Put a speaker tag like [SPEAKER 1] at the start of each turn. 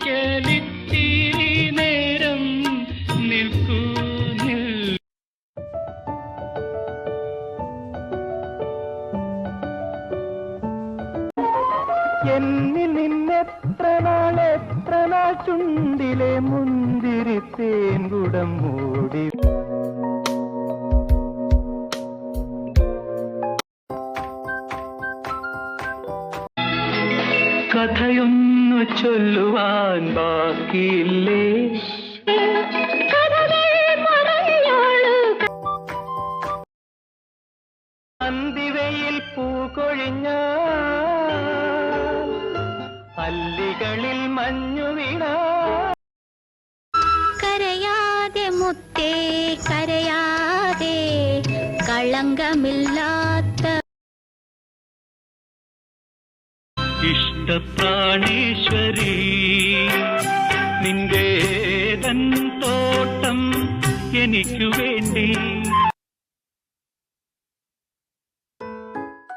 [SPEAKER 1] ഒരിക്കലിത്തിരി നേരം നിൽക്കൂ നിൽ
[SPEAKER 2] എന്നിൽ നിന്നെത്ര നാൾ എത്ര നാൾ ചുണ്ടിലെ മുന്തിരി തേൻകുടം മൂടി
[SPEAKER 1] കഥയൊന്നു ചൊല്ലുവാൻ ബാക്കിയില്ലേ?
[SPEAKER 2] അന്തിവയിൽ പൂകൊഴിഞ്ഞ അല്ലികളിൽ മഞ്ഞു വീണ
[SPEAKER 3] കരയാതെ മുത്തേ കരയാതെ കളങ്കമില്ലാത്ത
[SPEAKER 1] ഇഷ്ടപ്രാണേശ്വരി. നിന്റെ തോട്ടം എനിക്കു